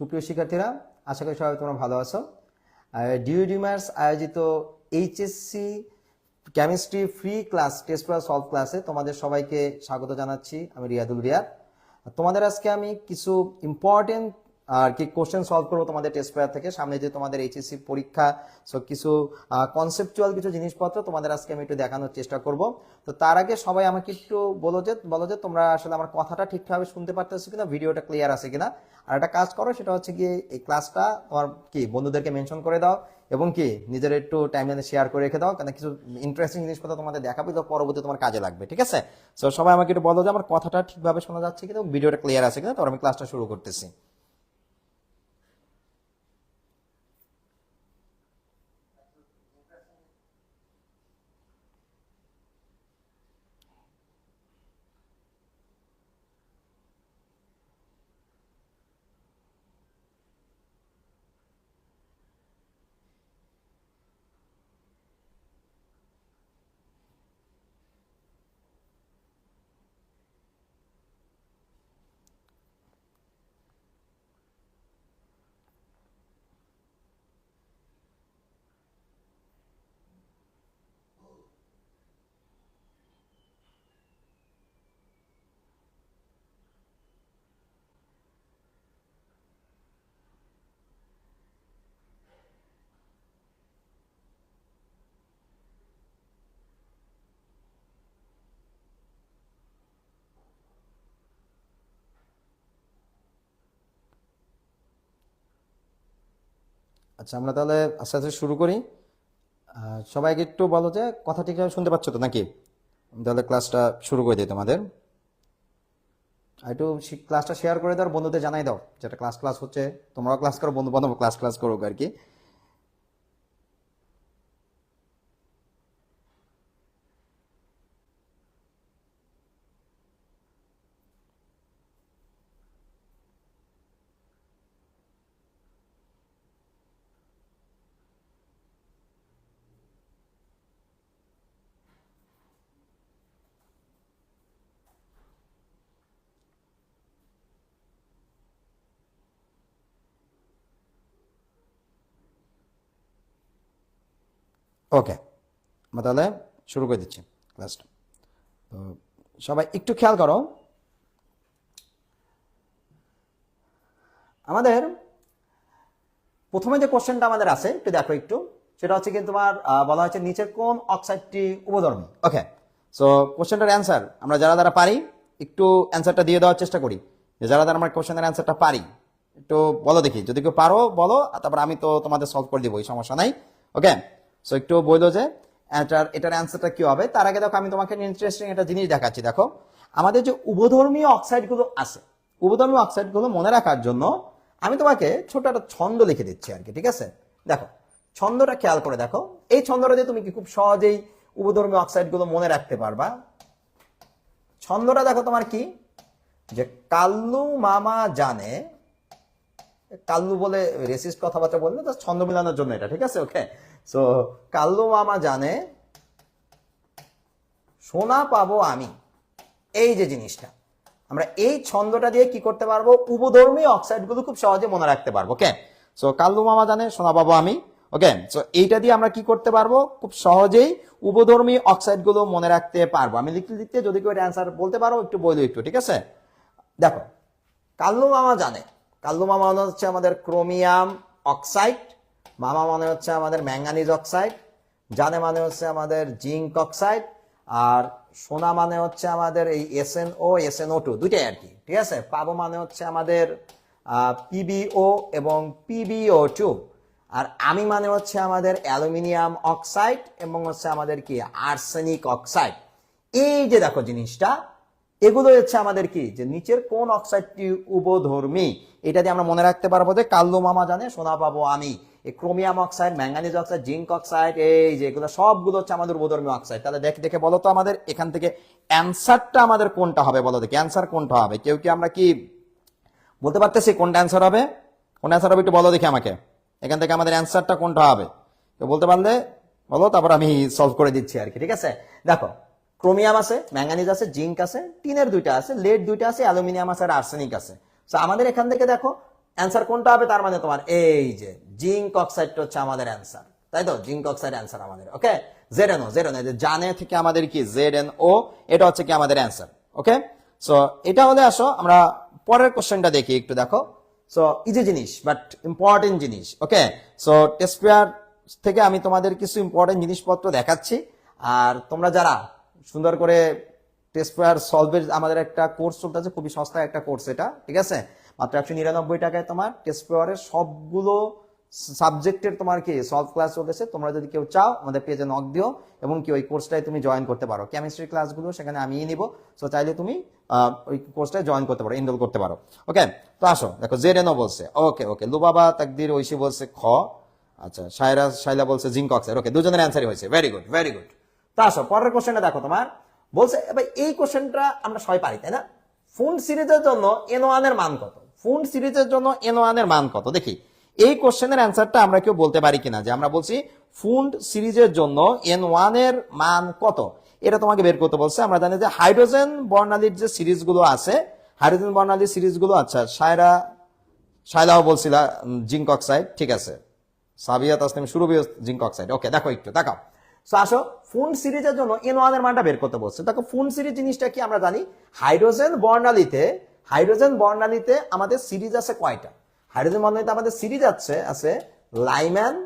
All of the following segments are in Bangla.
সুপ্রিয় শিক্ষার্থীরা, আশা করি সবাই তোমরা ভালো আছো। ডিউডিমার্স আয়োজিত HSC chemistry free class test paper solve ক্লাসে তোমাদের সবাইকে স্বাগত জানাচ্ছি। আমি রিয়াদুল রিয়াদ। তোমাদের আজকে আমি কিছু ইম্পর্টেন্ট আর কি কোশ্চেন সলভ করব তোমাদের টেস্ট পেপার থেকে। সামনে যে তোমাদের এইচএসসি পরীক্ষা সো কিছু কনসেপচুয়াল কিছু জিনিসপত্র তোমাদের আজকে আমি একটু দেখানোর চেষ্টা করব। তো তার আগে সবাই আমাকে একটু বলো যে বলো যে তোমরা আসলে আমার কথাটা ঠিকঠাকভাবে শুনতে পারতেছো কিনা, ভিডিওটা ক্লিয়ার আছে কিনা। আর একটা কাজ করো, সেটা হচ্ছে কি এই ক্লাসটা তোমার কি, বন্ধুদেরকে মেনশন করে দাও এবং কি, নিজের একটু টাইমলাইনে শেয়ার করে রেখে দাও কারণ কিছু ইন্টারেস্টিং জিনিসপত্র তোমাদের দেখাবে তো পরবর্তী তোমার কাজে লাগবে, ঠিক আছে? সো সবাই আমাকে একটু বলো যে আমার কথাটা ঠিকভাবে শোনা যাচ্ছে কিনা ভিডিওটা ক্লিয়ার আছে কিনা, তো আমি ক্লাসটা শুরু করতেছি। আচ্ছা আমরা তাহলে আস্তে আস্তে শুরু করি। সবাইকে একটু বলো যে কথা ঠিক শুনতে পাচ্ছ তো নাকি? তাহলে ক্লাসটা শুরু করে দিই তোমাদের। একটু ক্লাসটা শেয়ার করে দাও বন্ধুদের জানাই দাও। যেটা ক্লাস ক্লাস হচ্ছে, তোমরাও ক্লাস করো বন্ধু বান্ধব ক্লাস ক্লাস করো আর কি। ওকে আমরা তাহলে শুরু করে দিচ্ছি ক্লাসটা তো সবাই একটু খেয়াল করো। আমাদের প্রথমে যে কোশ্চেনটা আমাদের আছে, একটু দেখো একটু, সেটা হচ্ছে কিন্তু তোমার বলা হচ্ছে নিচের কোন অক্সাইডটি উপধর্মী। ওকে সো কোশ্চেনটার অ্যান্সার আমরা যারা যারা পারি, একটু অ্যান্সারটা দিয়ে দেওয়ার চেষ্টা করি। যে যারা যারা আমার কোশ্চেনের অ্যান্সারটা পারি, একটু বলো দেখি। যদি কেউ পারো, বলো তারপর আমি তো তোমাদের সলভ করে দিব, এই সমস্যা নাই। ওকে সো একটু বলল যে, এটার এটার অ্যান্সারটা কি হবে? তার আগে দেখো, আমি তোমাকে ইন্টারেস্টিং একটা জিনিস দেখাচ্ছি, দেখো। আমাদের যে উভধর্মীয় অক্সাইডগুলো আছে উভধর্মীয় অক্সাইডগুলো মনে রাখার জন্য আমি তোমাকে ছোট একটা ছন্দ লিখে দিচ্ছি আর কি, ঠিক আছে? দেখো, ছন্দটা খেয়াল করে দেখো। এই ছন্দটা দিয়ে তুমি কি খুব সহজেই উভধর্মীয় অক্সাইডগুলো মনে রাখতে পারবা। ছন্দটা দেখো তোমার কি? যে কাল্লু মামা জানে, কাল্লু বলে রেসিস্ট কথাবার্তা বললে তো ছন্দ মিলানোর জন্য এটা, ঠিক আছে? ওকে সো কাল্লু মামা জানে, সোনা পাবো আমি। এই যে জিনিসটা। আমরা এই ছন্দটা দিয়ে কি করতে পারব? উপধর্মী অক্সাইডগুলো খুব সহজে মনে রাখতে পারব ওকে সো কাল্লু মামা জানে, সোনা পাবো আমি ওকে সো এইটা দিয়ে আমরা কি করতে পারব? খুব সহজেই উপধর্মী অক্সাইডগুলো মনে রাখতে পারব। আমি লিখতে লিখতে যদি কেউ অ্যান্সার বলতে পারো, একটু বলো একটু, ঠিক আছে? দেখো কাল্লু মামা জানে। কাল্লু মামা হচ্ছে আমাদের ক্রোমিয়াম অক্সাইড। মামা মানে হচ্ছে আমাদের ম্যাঙ্গানিজ অক্সাইড, জানে মানে হচ্ছে আমাদের জিঙ্ক অক্সাইড, আর সোনা মানে হচ্ছে আমাদের এই S N O SNO two দুইটাই আর কি, ঠিক আছে? পাবো মানে হচ্ছে আমাদের পিবিও এবং পিবিও টু আর আমি মানে হচ্ছে আমাদের অ্যালুমিনিয়াম অক্সাইড এবং হচ্ছে আমাদের কি আর্সেনিক অক্সাইড। এই যে দেখো জিনিসটা এগুলো হচ্ছে আমাদের কি, যে নিচের কোন অক্সাইডটি উপধর্মী, এটা দিয়ে আমরা মনে রাখতে পারব যে কাল্লু মামা জানে, সোনা পাবো আমি। এই chromium oxide, manganese oxide, zinc oxide, এই যে এগুলো সবগুলো হচ্ছে আমাদের উভধর্মী অক্সাইড। তাহলে দেখে দেখে বলো তো আমাদের, এখান থেকে অ্যান্সারটা আমাদের কোনটা হবে বলো দেখি, অ্যান্সার কোনটা হবে? কেউ কি আমরা কি বলতে পারতেছি কোনটা অ্যান্সার হবে? কোন অ্যান্সার হবে একটু বলো দেখি আমাকে। এখান থেকে আমাদের অ্যান্সারটা কোনটা হবে? তো বলতে পারলে বলো, তারপর আমি সলভ করে দিচ্ছি আর কি, ঠিক আছে? দেখো, ক্রোমিয়াম আছে, ম্যাঙ্গানিজ আছে, জিঙ্ক আছে টিনের দুইটা আছে লেড দুইটা আছে, অ্যালুমিনিয়াম আছে আর আর্সেনিক আছে। তো আমাদের এখান থেকে দেখো, অ্যান্সার কোনটা হবে? তার মানে তোমার এই যে জিঙ্ক অক্সাইডটা হচ্ছে আমাদের অ্যান্সার। তাই তো? জিঙ্ক অক্সাইড অ্যান্সার আমাদের। Okay? Z N O Z N জানে থেকে আমাদের কি? জেড এন ও এটা হচ্ছে কি আমাদের অ্যান্সার। ওকে? সো এটা হলে আসো, আমরা পরের কোশ্চেনটা দেখি একটু, দেখো। সো ইজি জিনিস বাট ইম্পর্টেন্ট জিনিস, ওকে? সো টেস্ট পেয়ার থেকে আমি তোমাদের কিছু ইম্পর্টেন্ট জিনিসপত্র দেখাচ্ছি। আর তোমরা যারা সুন্দর করে টেস্ট পেয়ার সলভের আমাদের একটা কোর্স চলতেছে খুবই সস্তা একটা কোর্স এটা, ঠিক আছে? মাত্র একশো নিরানব্বই টাকায় তোমার টেস্ট পেয়ারের সবগুলো সাবজেক্টের তোমার কি সলভ ক্লাস চলতেছে তোমরা যদি কেউ চাও, আমাদের পেজে নক দিও এবং কি ওই কোর্সটায় তুমি জয়েন করতে পারো। কেমিস্ট্রি ক্লাসগুলো সেখানে আমিই নিব। সো চাইলে তুমি ওই কোর্সটায় জয়েন করতে পারো এনরোল করতে পারো। ওকে তো আসো, দেখো জেড এনও বলছে ওকে ওকে লুবাবা তাকদির ঐশী বলছে খ আচ্ছা সায়রা শাইলা বলছে জিঙ্ক অক্সাইড ওকে দুজনের অ্যান্সারই হয়েছে ভেরি গুড ভেরি গুড তো আসো, পরের কোশ্চেনটা দেখো তোমার, বলছে এবার এই কোশ্চেনটা আমরা সবাই পারি, তাই না? ফুন্ড সিরিজের জন্য এন ওয়ানের মান কত? ফুন্ড সিরিজের জন্য এন ওয়ানের মান কত? দেখি এই কোশ্চেনের অ্যান্সারটা আমরা কেউ বলতে পারি কিনা? যে আমরা বলছি, ফুন্ড সিরিজের জন্য এন ওয়ানের মান কত? এটা তোমাকে বের করতে বলছে। আমরা জানি যে হাইড্রোজেন বর্ণালীর যে সিরিজগুলো আছে, হাইড্রোজেন বর্ণালীর সিরিজগুলো আচ্ছা সায়রা শাইলাও বলছিলা জিঙ্ক অক্সাইড, ঠিক আছে। সাবিয়া তাসলিম শুরু জিঙ্ক অক্সাইড। ওকে, দেখো একটু, দেখাও। সো আসো, ফুন্ড সিরিজের জন্য এন ওয়ানের মানটা বের করতে বলছে। দেখো, ফুন্ড সিরিজ জিনিসটা কি আমরা জানি? হাইড্রোজেন বর্ণালীতে হাইড্রোজেন বর্ণালীতে আমাদের সিরিজ আছে কয়টা? হাইড্রোজেন বর্ণালীতে আমাদের সিরিজ আছে আছে লাইম্যান,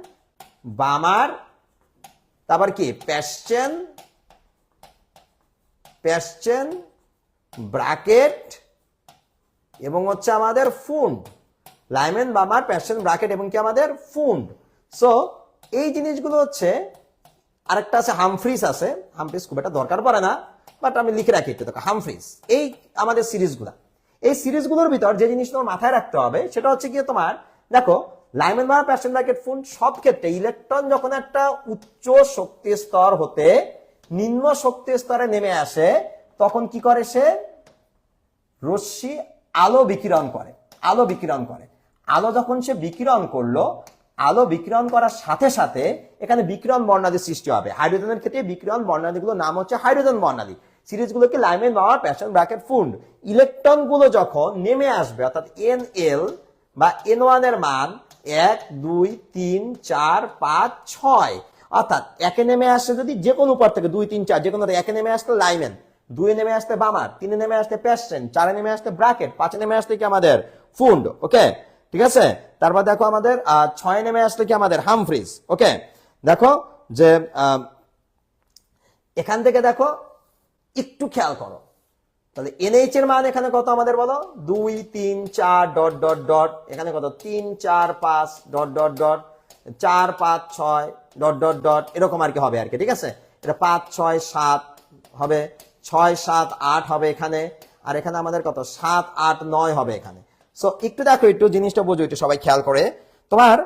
বামার, তারপর কি? প্যাশ্চেন প্যাশ্চেন ব্রাকেট এবং হচ্ছে আমাদের Pfund. Lyman Balmer Paschen Brackett এবং কি আমাদের ফুন্ড। সো এই জিনিসগুলো হচ্ছে আরেকটা আছে হামফ্রিজ আছে। হামফ্রিজ খুব একটা দরকার পড়ে না বাট আমি লিখে রাখি একটু হামফ্রিজ। এই আমাদের সিরিজগুলো। এই সিরিজগুলোর ভিতর যে জিনিস তোমার মাথায় রাখতে হবে, সেটা হচ্ছে গিয়ে তোমার, দেখো লাইমেন বা প্যাশন ব্রাকেট ফুন্ড সব ক্ষেত্রে ইলেকট্রন যখন একটা উচ্চ শক্তি স্তর হতে নিম্ন শক্তি স্তরে নেমে আসে, তখন কি করে সে? রশ্মি, আলো বিকিরণ করে, আলো বিকিরণ করে। আলো যখন সে বিকিরণ করল, আলো বিকিরণ করার সাথে সাথে এখানে বিকিরণ বর্ণাদি সৃষ্টি হবে। হাইড্রোজেনের ক্ষেত্রে বিকিরণ বর্ণালীগুলোর নাম হচ্ছে হাইড্রোজেন বর্ণালী। সিরিজগুলোকে লাইমেন পাওয়ার প্যাশন ব্র্যাকেট ফুন্ড ইলেকট্রনগুলো যখন নেমে আসবে, অর্থাৎ এন এল বা এন এর মান এক, দুই, তিন, চার, পাঁচ, ছয়। অর্থাৎ একে নেমে আসছে যদি যে কোনো উপর থেকে দুই, তিন, চার যে কোনো একে নেমে আসতে লাইমেন দুই নেমে আসতে বামার তিনে নেমে আসতে প্যাসেন চারে নেমে আসতে ব্র্যাকেট পাঁচে নেমে আসতে কি আমাদের ফুন্ড ওকে ঠিক আছে? তারপর দেখো আমাদের ছয় নেমে আসলে কি আমাদের হামফ্রিজ ওকে দেখো যে এখান থেকে দেখো একটু খেয়াল করো। তাহলে এনএইচ এর মান এখানে কত আমাদের বলো? দুই, তিন, চার, ডট ডট ডট। এখানে কত? তিন, চার, পাঁচ, ডট ডট ডট। চার, পাঁচ, ছয়, ডট ডট ডট। এরকম আর কি হবে আর কি, ঠিক আছে? এটা পাঁচ, ছয়, সাত হবে। ছয়, সাত, আট হবে এখানে। আর এখানে আমাদের কত? সাত, আট, নয় হবে এখানে। সো একটু দেখো, একটু জিনিসটা বোঝো, একটু সবাই খেয়াল করে। তোমার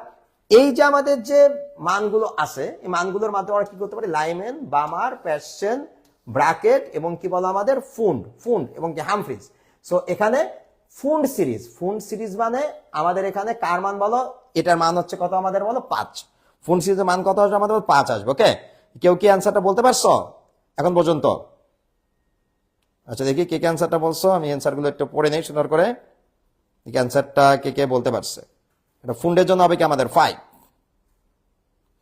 এই যে আমাদের যে মানগুলো আছে, এই মানগুলোর মাধ্যমে আমরা কি করতে পারি? লাইমেন বামার প্যাশন ব্রাকেট এবং কি বলো আমাদের? ফুন্ড ফুন্ড এবং কি হামফ্রিজ। সো এখানে ফুন্ড সিরিজ। ফুন্ড সিরিজ মানে আমাদের এখানে কার মান বলো? এটার মান হচ্ছে কত আমাদের বলো? পাঁচ। ফুন্ড সিরিজের মান কত আসবে আমাদের পাঁচ আসবে ওকে কেউ কি অ্যান্সারটা বলতে পারছ? এখন পর্যন্ত। আচ্ছা দেখি কে কে অ্যান্সারটা বলছো? আমি অ্যান্সারগুলো একটু পড়ে নেই, সুন্দর করে। ক্যান্সারটা কে কে বলতে পারছে। এটা ফুন্ডের জন্য হবে কি আমাদের? ফাইভ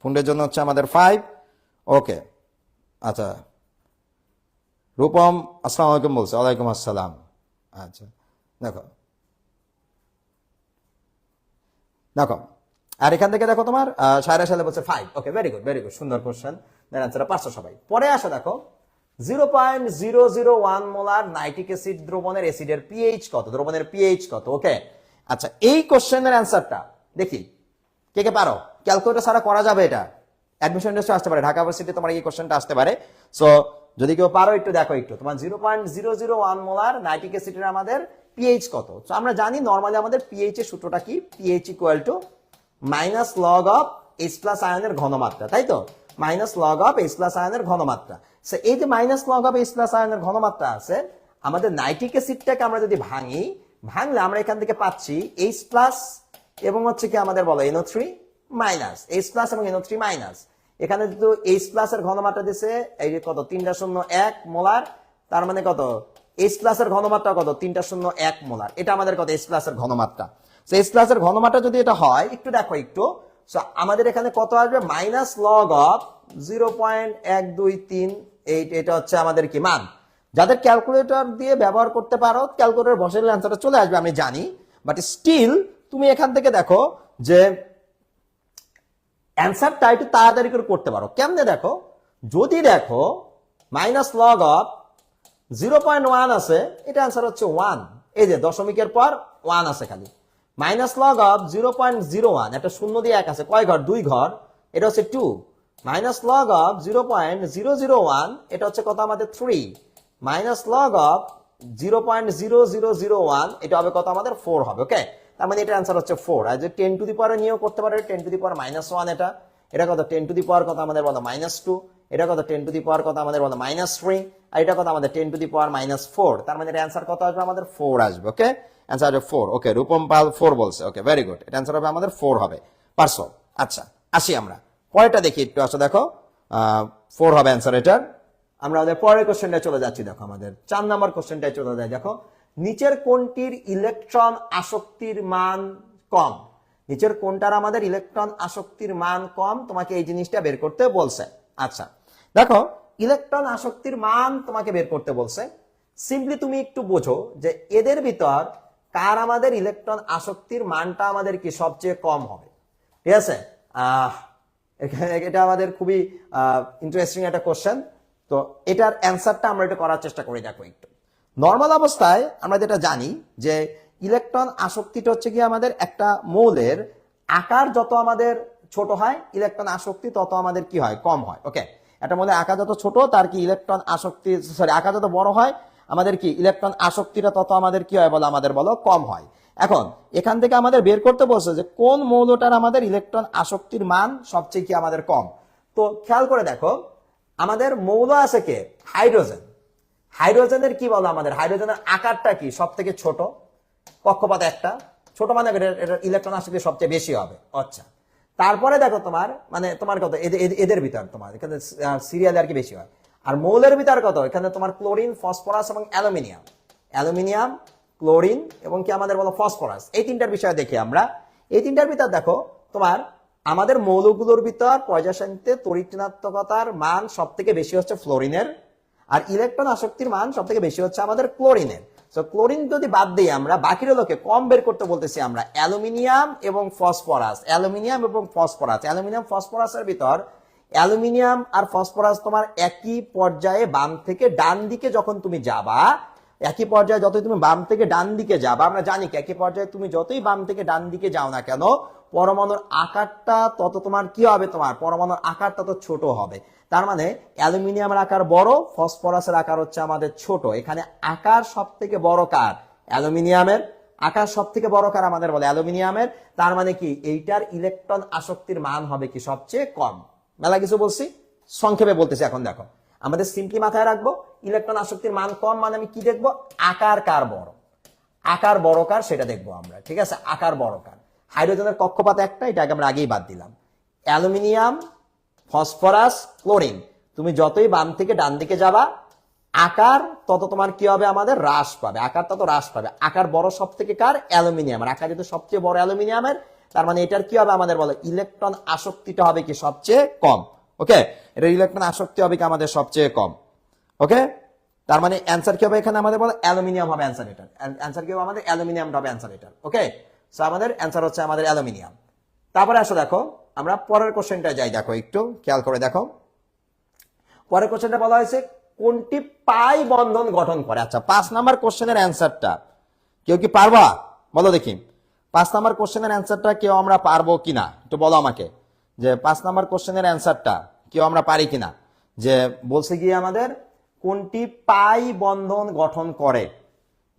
ফুন্ডের জন্য হচ্ছে আমাদের ফাইভ ওকে আচ্ছা রূপম, আসসালামু আলাইকুম বলছে, ওয়ালাইকুম আসসালাম। আচ্ছা দেখো। দেখো, আর এখান থেকে দেখো তোমার সায়রা সালে বলছে five okay very good very good সুন্দর কোশ্চেন দেন আনসারটা পাঁচশো সবাই। পরে আসো দেখো zero point zero zero one molar nitric acid দ্রবণের অ্যাসিডের পিএইচ কত? দ্রবণের পিএইচ কত? ওকে আচ্ছা এই কোশ্চেনের অ্যান্সারটা দেখি, কে কে পারো? ক্যালকুলেটর ছাড়া করা যাবে এটা? অ্যাডমিশন টেস্টে আসতে পারে, ঢাকা ইউনিভার্সিটি তোমার এই কোশ্চেনটা আসতে পারে। সো যদি কেউ পারো একটু দেখো একটু। তোমার zero point zero zero one molar nitric অ্যাসিডের আমাদের পিএইচ কত? তো আমরা জানি নর্মালি আমাদের পিএইচ এর সূত্রটা কি? PH equal to minus log of H plus আয়নের ঘনমাত্রা, তাই তো? Minus log of H plus আয়নের ঘনমাত্রা। সো এই যে minus log of H plus আয়নের ঘনমাত্রা আছে, আমাদের নাইট্রিক অ্যাসিডটাকে আমরা যদি ভাঙি, ভাঙলে আমরা এখান থেকে পাচ্ছি এইচ প্লাস এবং হচ্ছে কি আমাদের বলো NO three minus H plus এবং এনও থ্রি মাইনাস এখানে যেহেতু এইচ প্লাস এর ঘনমাত্রা দিছে এই যে কত? তিনটা শূন্য এক মোলার তার মানে কত? এইচ প্লাস এর ঘনমাত্রা কত? তিনটা শূন্য এক মোলার। এটা আমাদের কত? এইচ প্লাস এর ঘনমাত্রা। এইচ প্লাসের ঘনমাত্রা যদি এটা হয় একটু দেখো একটু। So, আমাদের এখানে কত আসবে? Minus log of zero point এক দুই তিন এইট এটা হচ্ছে আমাদের কি মান? যাদের ক্যালকুলেটর দিয়ে ব্যবহার করতে পারো ক্যালকুলেটর বসালে অ্যান্সারটা চলে আসবে আমি জানি। বাট স্টিল তুমি এখান থেকে দেখো যে অ্যান্সারটা একটু তাড়াতাড়ি করে করতে পারো। কেমনে দেখো? যদি দেখো minus log of zero point one আছে, এটা অ্যান্সার হচ্ছে ওয়ান এই যে দশমিকের পর ওয়ান আছে খালি। Minus log of zero point zero one একটা শূন্য দিয়ে এক আছে। কয় ঘর? দুই ঘর। এটা হচ্ছে two minus log of zero point zero zero one এটা হচ্ছে কত আমাদের? Three minus log of zero point zero zero zero one এটা হবে কত আমাদের? ফোর হবে ওকে তার মানে এটা অ্যান্সার হচ্ছে ফোর আর যে টেন টু দি পাওয়ার নিয়েও করতে পারে ten to the power minus one এটা। এটা কত? টেন টু দি পাওয়ার কত আমাদের বলো? মাইনাস টু এটা কত? টেন টু দি পাওয়ার কত আমাদের বলো? মাইনাস থ্রি আর এটা কত আমাদের? Ten to the power minus four তার মানে এটা অ্যান্সার কত আসবে? আমাদের ফোর আসবে ওকে অ্যান্সার হবে four okay Rupam Pal four বলছে। ওকে ভেরি গুড এটা অ্যান্সার হবে আমাদের ফোর হবে। পারছ আচ্ছা আসি আমরা। পরেরটা দেখি একটু। আসো দেখো। ফোর হবে অ্যান্সার এটার। আমরা আমাদের পরের কোশ্চেনটা চলে যাচ্ছি। দেখো আমাদের চার নাম্বার কোশ্চেনটায় চলে যায়। দেখো। নিচের কোনটির ইলেকট্রন আসক্তির মান কম। নিচের কোনটার আমাদের ইলেকট্রন আসক্তির মান কম, তোমাকে এই জিনিসটা বের করতে বলছে। আচ্ছা দেখো, ইলেকট্রন আসক্তির মান তোমাকে বের করতে বলছে। সিম্পলি তুমি একটু বোঝো যে এদের ভিতর কার আমাদের ইলেকট্রন আসক্তির মানটা আমাদের কি সবচেয়ে কম হবে? ঠিক আছে? এটা আমাদের খুবই ইন্টারেস্টিং একটা কোশ্চেন তো এটার অ্যান্সারটা আমরা এটা করার চেষ্টা করে, দেখো একটু। নর্মাল অবস্থায় আমরা যেটা জানি যে ইলেকট্রন আসক্তিটা হচ্ছে কি আমাদের একটা মৌলের আকার যত আমাদের ছোট হয় ইলেকট্রন আসক্তি তত আমাদের কি হয়? কম হয়। ওকে একটা মৌলের আকার যত ছোট, তার কি ইলেকট্রন আসক্তি সরি আকার যত বড় হয়, আমাদের কি ইলেকট্রন আসক্তিটা তত আমাদের কি হয় বলো? আমাদের বলো, কম হয়। এখন, এখান থেকে আমাদের বের করতে বলছে যে কোন মৌলটার আমাদের ইলেকট্রন আসক্তির মান সবচেয়ে কি আমাদের কম? তো খেয়াল করে দেখো, আমাদের মৌল আছে কে? হাইড্রোজেন হাইড্রোজেনের কি বলো আমাদের? হাইড্রোজেনের আকারটা কি? সব থেকে ছোট? কক্ষপাত একটা। ছোট মানে ইলেকট্রন আসক্তি সবচেয়ে বেশি হবে। আচ্ছা। তারপরে দেখো তোমার মানে তোমার কত? এদের ভিতর তোমার। এখানে সিরিয়াল আর কি বেশি হয়। আর মৌলের ভিতর কত? এখানে তোমার ক্লোরিন ফসফরাস এবং অ্যালুমিনিয়াম অ্যালুমিনিয়াম ক্লোরিন এবং কি আমাদের বলো ফসফরাস এই তিনটার বিষয়ে দেখি আমরা। এই তিনটার ভিতর দেখো তোমার, আমাদের মৌলগুলোর ভিতর পর্যাসানিতে তরিতনাত্মকতার মান সব থেকে বেশি হচ্ছে ফ্লোরিনের আর ইলেকট্রন আসক্তির মান সব থেকে বেশি হচ্ছে আমাদের ক্লোরিনের তো ক্লোরিন যদি বাদ দিই আমরা বাকিগুলোকে কম বের করতে বলতেছি আমরা, অ্যালুমিনিয়াম এবং ফসফরাস। অ্যালুমিনিয়াম এবং ফসফরাস। অ্যালুমিনিয়াম, ফসফরাসের ভিতর অ্যালুমিনিয়াম আর ফসফরাস তোমার একই পর্যায়ে বাম থেকে ডান দিকে যখন তুমি যাবা, একই পর্যায়ে যতই তুমি বাম থেকে ডান দিকে যাবা, আমরা জানি একই পর্যায়ে তুমি যতই বাম থেকে ডান দিকে যাও না কেন পরমাণুর আকারটা তত তোমার কি হবে তোমার? পরমাণুর আকার তত ছোট হবে। তার মানে অ্যালুমিনিয়ামের আকার বড়, ফসফরাসের আকার হচ্ছে আমাদের ছোট। এখানে আকার সব থেকে বড় কার? অ্যালুমিনিয়ামের। আকার সব থেকে বড় কার আমাদের বলে? অ্যালুমিনিয়ামের। তার মানে কি? এইটার ইলেকট্রন আসক্তির মান হবে কি সবচেয়ে কম? মেলা কিছু বলছি? সংক্ষেপে বলতেছি এখন দেখো। আমাদের সিম্পলি মাথায় রাখব। ইলেকট্রন আসক্তির মান কম মানে আমি কি দেখব? আকার কার বড়? আকার বড় কার সেটা দেখব আমরা, ঠিক আছে? আকার বড় কার। হাইড্রোজেনের কক্ষপাত একটা, এটাকে আমরা আগেই বাদ দিলাম। Aluminium, phosphorus, chlorine. তুমি যতই বাম থেকে ডান দিকে যাবা, আকার তত তোমার কি হবে আমাদের? হ্রাস পাবে। আকার তত হ্রাস পাবে। আকার বড় সব থেকে কার? অ্যালুমিনিয়াম। আকার যেহেতু সবচেয়ে বড় অ্যালুমিনিয়ামের, তার মানে এটার কি হবে আমাদের বলো? ইলেকট্রন আসক্তিটা হবে কি সবচেয়ে কম? ওকে? এটা ইলেকট্রন আসক্তি হবে কি আমাদের সবচেয়ে কম? ওকে? তার মানে অ্যান্সার কি হবে এখানে আমাদের বলো? অ্যালুমিনিয়াম হবে অ্যান্সার এটার। অ্যান্সার কি হবে আমাদের? অ্যালুমিনিয়াম হবে অ্যান্সার এটার। ওকে? সো আমাদের অ্যান্সার হচ্ছে আমাদের অ্যালুমিনিয়াম। তারপরে আসো দেখো, আমরা পরের কোশ্চেনটা যাই দেখো একটু, খেয়াল করে দেখো। পরের কোশ্চেনটা বলা হয়েছে, কোনটি পাই বন্ধন গঠন করে? আচ্ছা পাঁচ নাম্বার কোশ্চেনের অ্যান্সারটা কেউ কি পারবা? বলো দেখি। পাঁচ নাম্বার কোশ্চেনের অ্যান্সারটা কেউ আমরা পারব কিনা? একটু বলো আমাকে। যে পাঁচ নাম্বার কোশ্চেনের অ্যান্সারটা কেউ আমরা পারি কিনা? যে বলছে গিয়ে আমাদের, কোনটি পাই বন্ধন গঠন করে?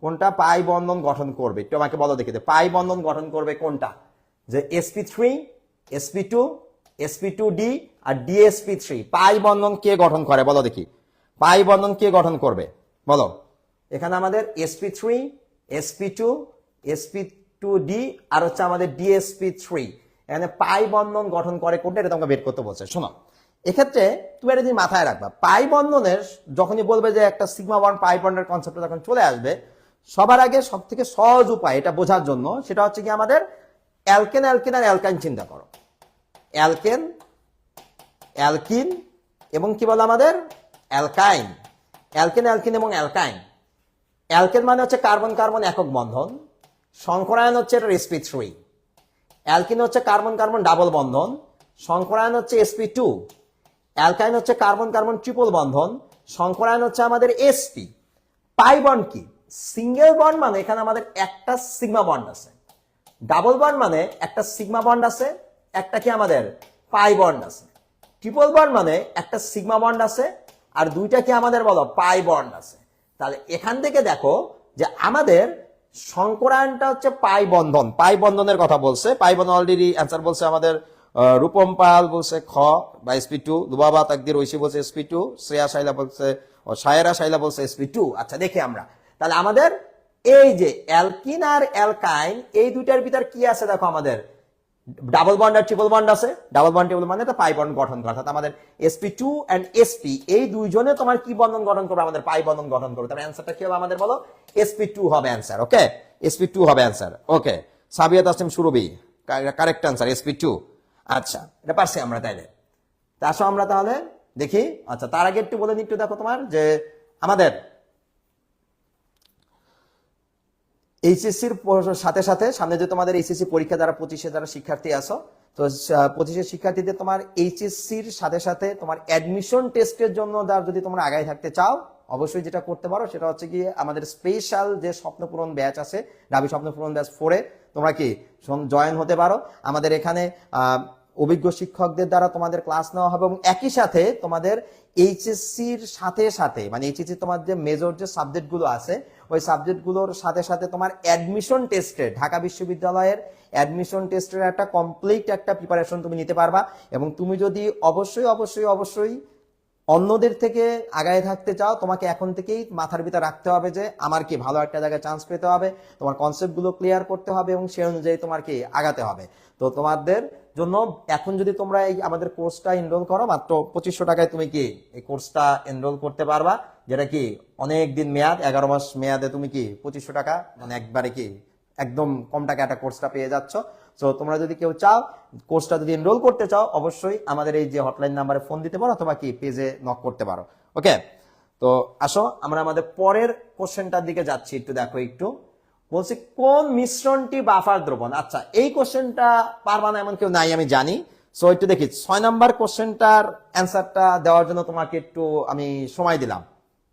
কোনটা? পাই বন্ধন গঠন করবে। একটু আমাকে বলো দেখি। পাই বন্ধন গঠন করবে কোনটা? যে SP three SP two SP two D আর ডিএসপি থ্রি পাই বন্ধন কে গঠন করে? বলো দেখি। পাই বন্ধন কে গঠন করবে? বলো। এখানে আমাদের SP three SP two SP two D আর হচ্ছে আমাদের ডিএসপি থ্রি এখানে পাই বন্ধন গঠন করে কোনটা? এটা তোমাকে বের করতে বলছে। শোনো, এক্ষেত্রে তুমি একটা জিনিস মাথায় রাখবা, পাই বন্ধনের যখনই বলবে যে একটা সিগমা ওয়ান পাই বন্ডের কনসেপ্ট যখন চলে আসবে সবার আগে সব থেকে সহজ উপায় এটা বোঝার জন্য সেটা হচ্ছে কি আমাদের অ্যালকেন অ্যালকেন আর অ্যালকাইন চিন্তা করো। অ্যালকেন, অ্যালকিন এবং কি বলে আমাদের? অ্যালকাইন। অ্যালকেন, অ্যালকিন এবং অ্যালকাইন। অ্যালকেন মানে হচ্ছে কার্বন কার্বন একক বন্ধন। সংকরায়ন হচ্ছে এটা রেসপি থ্রি অ্যালকিন হচ্ছে কার্বন কার্বন ডাবল বন্ধন। সংকরায়ন হচ্ছে এসপি টু অ্যালকাইন হচ্ছে কার্বন কার্বন ট্রিপল বন্ধন। সংকরায়ন হচ্ছে আমাদের এসপি পাই বন্ড কি? সিঙ্গেল বন্ড মানে এখানে আমাদের একটা সিগমা বন্ড আছে। ডাবল বন্ড মানে একটা সিগমা বন্ড আছে, একটা কি আমাদের পাই বন্ড আছে। ট্রিপল বন্ড মানে একটা সিগমা বন্ড আছে আর দুইটা কি আমাদের বলো পাই বন্ড আছে। তাহলে এখান থেকে দেখো যে আমাদের সংকরায়নটা হচ্ছে পাই বন্ধন। পাই বন্ধনের কথা বলছে। পাই বন্ধন অলরেডি অ্যান্সার বলছে আমাদের রূপম পাল বলছে খ বা এসপি টু দুবাবা তাকদির ঐশী বলছে এসপি টু শ্রেয়া শাইলা বলছে সায়রা শাইলা বলছে এসপি টু আচ্ছা দেখি আমরা। তাহলে আমাদের এই যে অ্যালকিন আর অ্যালকাইন, এই দুইটার ভিতর কি আছে দেখো আমাদের? ডাবল বন্ড আর ট্রিপল বন্ড আছে। Double bond, triple bond pi bond গঠন করে। অর্থাৎ আমাদের এসপি টু অ্যান্ড এসপি এই দুইজনে তোমার কি বন্ধন গঠন করবে? আমাদের পাই বন্ধন গঠন করবে। তাহলে অ্যান্সারটা কি হবে আমাদের বলো? এসপি টু হবে অ্যান্সার ওকে এসপি টু হবে answer okay Sabiyat Asim Surabhi correct answer SP two আচ্ছা এটা পারছি আমরা তাইলে। তা আসো আমরা তাহলে দেখি। আচ্ছা তার আগে একটু বলে নিই একটু দেখো তোমার যে আমাদের এইচএসসির সাথে সাথে সামনে যে তোমাদের এইচএসসি পরীক্ষা দ্বারা পঁচিশে যারা শিক্ষার্থী আসো তো পঁচিশের শিক্ষার্থীদের তোমার এইচএসসির সাথে সাথে তোমার অ্যাডমিশন টেস্টের জন্য যার যদি তোমরা আগায় থাকতে চাও, অবশ্যই যেটা করতে পারো সেটা হচ্ছে কি আমাদের স্পেশাল যে স্বপ্নপূরণ ব্যাচ আছে রাবি স্বপ্নপূরণ ব্যাচ ফোরে তোমরা কি জয়েন হতে পারো। আমাদের এখানে অভিজ্ঞ শিক্ষকদের দ্বারা তোমাদের ক্লাস নেওয়া হবে এবং একই সাথে তোমাদের এইচএসসির সাথে সাথে মানে এইচএসসি তোমার যে মেজর যে সাবজেক্টগুলো আছে, ওই সাবজেক্টগুলোর সাথে সাথে তোমার অ্যাডমিশন টেস্টের ঢাকা বিশ্ববিদ্যালয়ের অ্যাডমিশন টেস্টের একটা কমপ্লিট একটা প্রিপারেশন তুমি নিতে পারবা এবং তুমি যদি অবশ্যই অবশ্যই অবশ্যই অন্যদের থেকে আগায় থাকতে চাও, তোমাকে এখন থেকেই মাথার ভিতরে রাখতে হবে যে আমার কি ভালো একটা জায়গায় চান্স পেতে হবে, তোমার কনসেপ্টগুলো ক্লিয়ার করতে হবে এবং সেই অনুযায়ী তোমার কি আগাতে হবে। তো তোমাদের জন্য এখন যদি তোমরা এই আমাদের কোর্সটা এনরোল করো, মাত্র পঁচিশশো টাকায় তুমি কি এই কোর্সটা এনরোল করতে পারবা, যেটা কি অনেক দিন মেয়াদ, এগারো মাস মেয়াদে তুমি কি পঁচিশশো টাকা মানে একবারে কি একদম কম টাকা একটা কোর্সটা পেয়ে যাচ্ছ। তো তোমরা যদি কেউ চাও কোর্সটা যদি এনরোল করতে চাও, অবশ্যই আমাদের এই যে হটলাইন নাম্বারে ফোন দিতে পারো অথবা কি পেজে নক করতে পারো। ওকে তো, আসো, আমরা আমাদের পরের কোশ্চেনটার দিকে যাচ্ছি। একটু দেখো একটু। বলছি, কোন মিশ্রণটি বাফার দ্রবণ? আচ্ছা এই কোশ্চেনটা পারবা না এমন কেউ নাই, আমি জানি। সো একটু দেখি, ছয় নাম্বার কোশ্চেনটার অ্যান্সারটা দেওয়ার জন্য তোমাকে একটু আমি সময় দিলাম।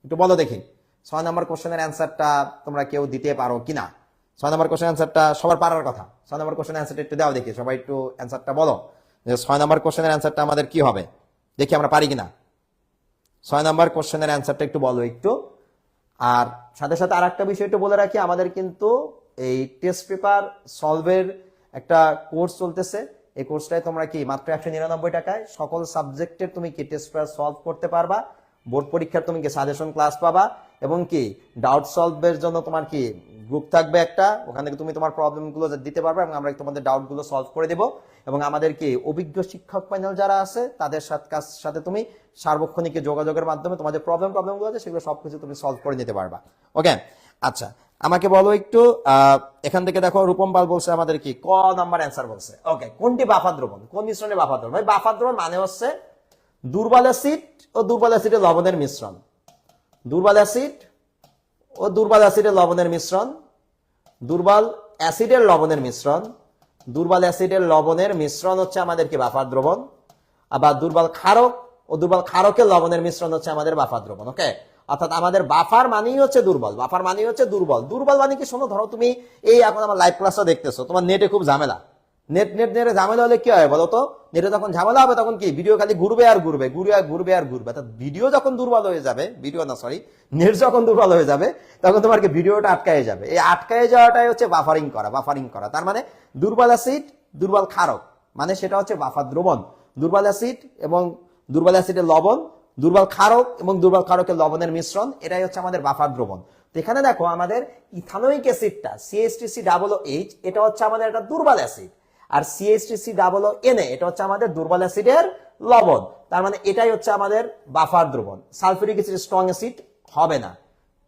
একটু বলো দেখি, ছয় নম্বর কোশ্চেনের অ্যান্সারটা তোমরা কেউ দিতে পারো কিনা? ছয় নম্বর কোশ্চেন অ্যান্সারটা সবার পারার কথা। ছয় নম্বর কোশ্চেন অ্যান্সারটা একটু দাও দেখি, সবাই একটু অ্যান্সারটা বলো। যে ছয় নম্বর কোশ্চেনের অ্যান্সারটা আমাদের কি হবে? দেখি আমরা পারি কিনা। ছয় নম্বর কোশ্চেনের অ্যান্সারটা একটু বলো একটু। আর সাথে সাথে আর একটা বিষয় একটু বলে রাখি, আমাদের কিন্তু এই টেস্ট পেপার সলভের একটা কোর্স চলতেছে। এই কোর্সটায় তোমরা কি মাত্র একশো নিরানব্বই টাকায় সকল সাবজেক্টের তুমি কি টেস্ট পেপার সলভ করতে পারবা? বোর্ড পরীক্ষার তুমি কি সাজেশন ক্লাস পাবা? এবং কি ডাউট সলভের জন্য তোমার কি গ্রুপ থাকবে একটা, ওখানে তুমি তোমার প্রবলেমগুলো দিতে পারবে এবং আমরা তোমাদের ডাউটগুলো সলভ করে দেব। এবং আমাদের কি অভিজ্ঞ শিক্ষক প্যানেল যারা আছে, তাদের সাথে কাছ সাথে তুমি সার্বক্ষণিক যোগাযোগের মাধ্যমে তোমাদের প্রবলেম প্রবলেমগুলো আছে, সেগুলো সবকিছু তুমি সলভ করে নিতে পারবা। ওকে আচ্ছা আমাকে বলো একটু এখান থেকে দেখো রূপম পাল বলছে আমাদের কি? ক নাম্বার অ্যান্সার বলছে। ওকে কোনটি বাফা দ্রবণ? কোন মিশ্রণে বাফা দ্রবণ? ভাই বাফা দ্রবণ মানে হচ্ছে দুর্বল অ্যাসিড ও দুর্বল অ্যাসিডের লবণের মিশ্রণ। দুর্বল অ্যাসিড ও দুর্বল অ্যাসিডের লবণের মিশ্রণ, দুর্বল অ্যাসিডের লবণের মিশ্রণ, দুর্বল অ্যাসিডের লবণের মিশ্রণ হচ্ছে আমাদের কি বাফার দ্রবণ? আবার দুর্বল ক্ষারক ও দুর্বল ক্ষারকের লবণের মিশ্রণ হচ্ছে আমাদের বাফার দ্রবণ ওকে অর্থাৎ আমাদের বাফার মানেই হচ্ছে দুর্বল, বাফার মানেই হচ্ছে দুর্বল। দুর্বল মানে কি শোনো, ধরো তুমি এই এখন আমার লাইভ ক্লাসটা দেখতেছো, তোমার নেটে খুব ঝামেলা। নেট নেট, নেটে ঝামেলা হলে কি হয় বলো তো নেটে যখন ঝামেলা হবে তখন কি? ভিডিও খালি ঘুরবে আর ঘুরবে ঘুরবে আর ঘুরবে আর ঘুরবে। অর্থাৎ ভিডিও যখন দুর্বল হয়ে যাবে ভিডিও না সরি নেট যখন দুর্বল হয়ে যাবে, তখন তোমার কি ভিডিওটা আটকায় যাবে। এই আটকায় যাওয়াটাই হচ্ছে বাফারিং করা বাফারিং করা। তার মানে দুর্বল অ্যাসিড দুর্বল ক্ষারক মানে সেটা হচ্ছে বাফার দ্রবণ। দুর্বল অ্যাসিড এবং দুর্বল অ্যাসিডের লবণ, দুর্বল ক্ষারক এবং দুর্বল ক্ষারকের লবণের মিশ্রণ, এটাই হচ্ছে আমাদের বাফার দ্রবণ। তো এখানে দেখো আমাদের ইথানোইক অ্যাসিডটা সিএসটিসি ডাবল এইচ এটা হচ্ছে আমাদের একটা দুর্বল অ্যাসিড আর সিএসটিসি ডাবল এনএ এটা হচ্ছে আমাদের দুর্বল অ্যাসিডের লবণ। তার মানে এটাই হচ্ছে আমাদের বাফার দ্রবণ। সালফিউরিক অ্যাসিড স্ট্রং অ্যাসিড হবে না।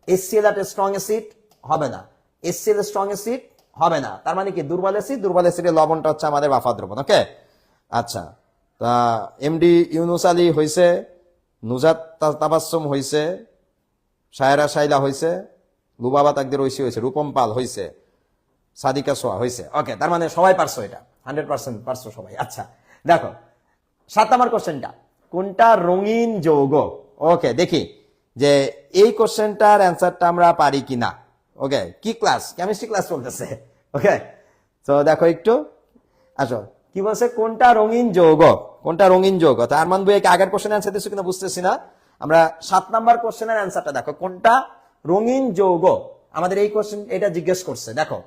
এসসিএল স্ট্রং অ্যাসিড হবে না। এসিএল স্ট্রং অ্যাসিড হবে না। তার মানে কি? দুর্বল অ্যাসিড, দুর্বল অ্যাসিডের লবণটা হচ্ছে আমাদের বাফা দ্রবণ ওকে আচ্ছা তা এমডি ইউনুস আলী হয়েছে নুজাত তা- তাবাসসুম হয়েছে সায়রা সাইলা হয়েছে লুবাবা তাকদের ঐশী হয়েছে রূপম পাল হয়েছে সাদিকা সোয়া হয়েছে ওকে তার মানে সবাই পারছ এটা। হান্ড্রেড পার্সেন্ট পারছ সবাই। আচ্ছা দেখো, সাত নম্বর কোশ্চেনটা। কোনটা রঙিন যৌগ? ওকে দেখি যে এই কোশ্চেনটার অ্যান্সারটা আমরা পারি কি না ওকে কি ক্লাস কেমিস্ট্রি ক্লাস চলতেছে। ওকে তো দেখো একটু। আসো। কি বলছে? কোনটা রঙিন যৌগ? কোনটা রঙিন যৌগ? তো আরমান বইকে আগের কোশ্চেন অ্যান্সার দিচ্ছ কিনা বুঝতেছি না। আমরা সাত নাম্বার কোশ্চেনের অ্যান্সারটা দেখো। কোনটা রঙিন যৌগ? আমাদের এই কোশ্চেন এটা জিজ্ঞেস করছে। দেখো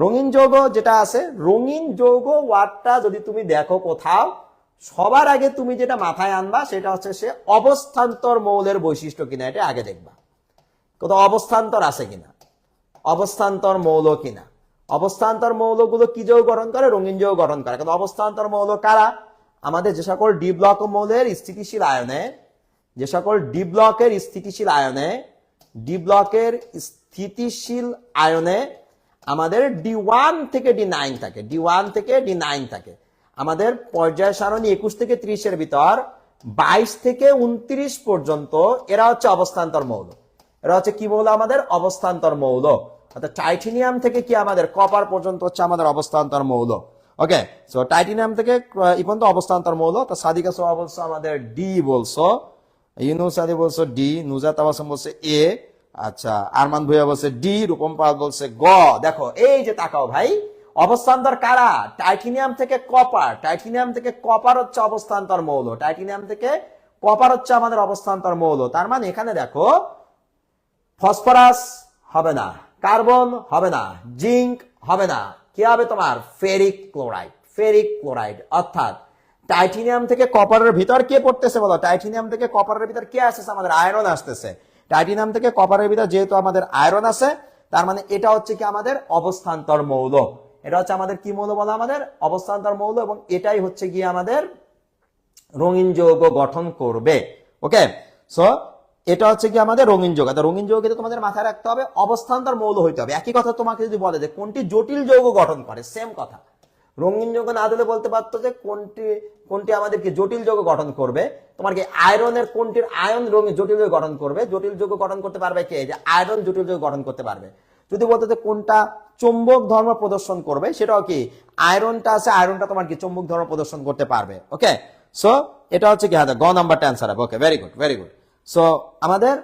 রঙিন যৌগ যেটা আছে, রঙিন যৌগ ওয়ার্ডটা যদি তুমি দেখো কোথাও, সবার আগে তুমি যেটা মাথায় আনবা সেটা হচ্ছে সে অবস্থান্তর মৌলের বৈশিষ্ট্য কিনা, এটা আগে দেখবা। কোথাও অবস্থান্তর আছে কিনা, অবস্থান্তর মৌল কিনা। অবস্থান্তর মৌলগুলো কি যৌগ গঠন করে? রঙিন যৌগ গঠন করে। কিন্তু অবস্থান্তর মৌল কারা? আমাদের যে সকল ডি ব্লক মৌলের স্থিতিশীল আয়নে, যে সকল ডি ব্লকের স্থিতিশীল আয়নে, ডি ব্লকের স্থিতিশীল আয়নে আমাদের ডি ওয়ান থেকে ডি নাইন থাকে ডি ওয়ান থেকে ডি নাইন থাকে। আমাদের পর্যায় সারণী একুশ থেকে ত্রিশের ভিতর, বাইশ থেকে উনত্রিশ পর্যন্ত এরা হচ্ছে অবস্থান্তর মৌল। এরা হচ্ছে কি মৌল আমাদের? অবস্থান্তর মৌল। অর্থাৎ টাইটেনিয়াম থেকে কি আমাদের? কপার পর্যন্ত হচ্ছে আমাদের অবস্থান্তর মৌল। ওকে? সো টাইটেনিয়াম থেকে এই পর্যন্ত অবস্থান্তর মৌল। তো সাদিকা সোয়া বলছো আমাদের ডি বলছো। ইউনুস আলী বলছো ডি নুজাত বলছে এ আচ্ছা আরমান ভুইয়া বলছে, ডি, রূপম পাল বলছে, গ। দেখো, এই যে তাকাও ভাই অবস্থান্তর কারা? টাইটেনিয়াম থেকে কপার। টাইটেনিয়াম থেকে কপার হচ্ছে অবস্থান্তর মৌল। টাইটেনিয়াম থেকে কপার হচ্ছে আমাদের অবস্থান্তর মৌল। তার মানে এখানে দেখো, ফসফরাস হবে না, কার্বন হবে না, জিঙ্ক হবে না। কি হবে তোমার? Ferric chloride ferric chloride. অর্থাৎ টাইটেনিয়াম থেকে কপারের ভিতর কে পড়তেছে বলো? টাইটেনিয়াম থেকে কপারের ভিতর কে আসতেছে? আমাদের আয়রন আসতেছে। টাইটেনিয়াম থেকে কপারের ভিতরে যেহেতু আমাদের আয়রন আছে, তার মানে এটা হচ্ছে কি আমাদের অবস্থান্তর মৌল। এটা হচ্ছে আমাদের কি মৌল বলো আমাদের? অবস্থান্তর মৌল এবং এটাই হচ্ছে গিয়ে আমাদের রঙিন যৌগ গঠন করবে। ওকে সো এটা হচ্ছে কি আমাদের রঙিন যৌগ। রঙিন যৌগ তোমাদের মাথায় রাখতে হবে, অবস্থান্তর মৌল হইতে হবে। একই কথা তোমাকে যদি বলে যে কোনটি জটিল যৌগ গঠন করে সেম কথা। রঙিন যৌগ না দিলে বলতে পারতো যে কোনটি কোনটি আমাদেরকে জটিল যৌগ গঠন করবে। তোমার কি আয়রনের কোনটির আয়ন রঙিন জটিল যৌগ গঠন করবে? জটিল যৌগ গঠন করতে পারবে কে? যে আয়রন জটিল যৌগ গঠন করতে পারবে। যদি বলতো যে কোনটা চুম্বক ধর্ম প্রদর্শন করবে, সেটাও কি? আয়রনটা আছে, আয়রনটা তোমার কি চুম্বক ধর্ম প্রদর্শন করতে পারবে। ওকে? সো এটা হচ্ছে কি হ্যাঁ গ নাম্বারটা অ্যান্সার হবে। Okay very good very good so আমাদের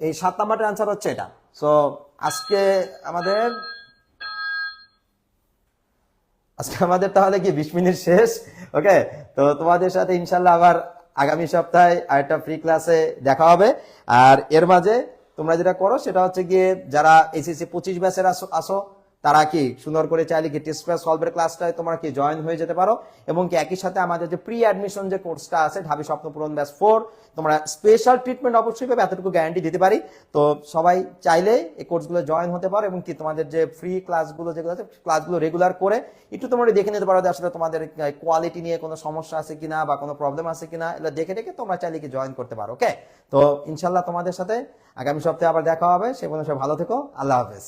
এই সাত নাম্বারটা অ্যান্সার হচ্ছে এটা। সো আজকে আমাদের আজকে আমাদের তাহলে কি বিশ মিনিট শেষ? ওকে তো তোমাদের সাথে ইনশাল্লাহ আবার আগামী সপ্তাহে আরেকটা ফ্রি ক্লাসে দেখা হবে। আর এর মাঝে তোমরা যেটা করো সেটা হচ্ছে গিয়ে যারা এসএসসি পঁচিশ ব্যাচের আসো আসো তারা কি সুন্দর করে চাইলে কি টেস্ট প্যাস সলভের ক্লাসটায় তোমরা কি জয়েন হয়ে যেতে পারো? এবং কি একই সাথে আমাদের যে প্রি অ্যাডমিশন যে কোর্সটা আছে, ঢাবি স্বপ্ন পূরণ ব্যাস ফোর তোমরা স্পেশাল ট্রিটমেন্ট অবশ্যই পাবে, এতটুকু গ্যারান্টি দিতে পারি। তো সবাই চাইলে এই কোর্সগুলো জয়েন হতে পারো এবং কি তোমাদের যে ফ্রি ক্লাসগুলো যেগুলো আছে ক্লাসগুলো রেগুলার করে একটু তোমরা দেখে নিতে পারো যে আসলে তোমাদের কোয়ালিটি নিয়ে কোনো সমস্যা আছে কিনা বা কোনো প্রবলেম আছে কিনা, এগুলো দেখে দেখে তোমরা চাইলে কি জয়েন করতে পারো ওকে তো ইনশাল্লাহ তোমাদের সাথে আগামী সপ্তাহে আবার দেখা হবে, সে সবাই ভালো থেকো, আল্লাহ হাফেজ।